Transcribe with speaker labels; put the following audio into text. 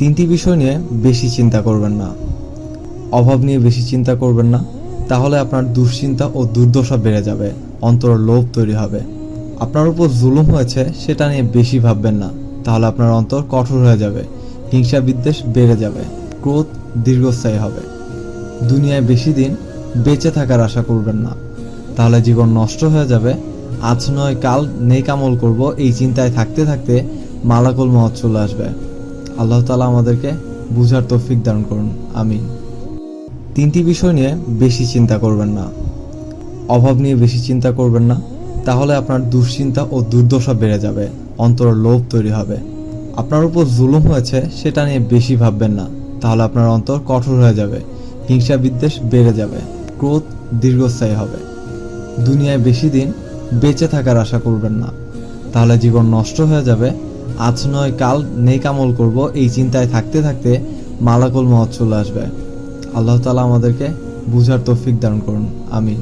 Speaker 1: তিনটি বিষয় নিয়ে বেশি চিন্তা করবেন না। অভাব নিয়ে বেশি চিন্তা করবেন না। তাহলে আপনার দুশ্চিন্তা ও দুর্দশা বেড়ে যাবে। অন্তর লোভ তৈরি হবে। আপনার উপর জুলুম হয়েছে, সেটা নিয়ে বেশি ভাববেন না। তাহলে আপনার অন্তর কঠোর হয়ে যাবে। হিংসা বিদ্বেষ বেড়ে যাবে। ক্রোধ দীর্ঘস্থায়ী হবে। দুনিয়ায় বেশি দিন বেঁচে থাকার আশা করবেন না। তাহলে জীবন নষ্ট হয়ে যাবে। আজ নয়, কাল নেক আমল করব। এই চিন্তায় থাকতে থাকতে মালাকুল মহৎ চলে আসবে। আল্লাহ তালা আমাদেরকে বুঝার তৌফিক দান করুন, আমিন। তিনটি বিষয় নিয়ে বেশি চিন্তা করবেন না। অভাব নিয়ে বেশি চিন্তা করবেন না, তাহলে আপনার দুশ্চিন্তা ও দুর্দশা বেড়ে যাবে অন্তর লোভ তৈরি হবে। আপনার উপর জুলুম হয়েছে, সেটা নিয়ে বেশি ভাববেন না, তাহলে আপনার অন্তর কঠোর হয়ে যাবে, হিংসা বিদ্বেষ বেড়ে যাবে, ক্রোধ দীর্ঘস্থায়ী হবে। দুনিয়ায় বেশি দিন বেঁচে থাকার আশা করবেন না, তাহলে জীবন নষ্ট হয়ে যাবে আজ নয়, কাল নেক আমল করব। এই চিন্তায় থাকতে থাকতে মালাকুল মহৎ চলে আসবে। আল্লাহ তালা আমাদেরকে বুঝার তৌফিক দান করুন। আমিন।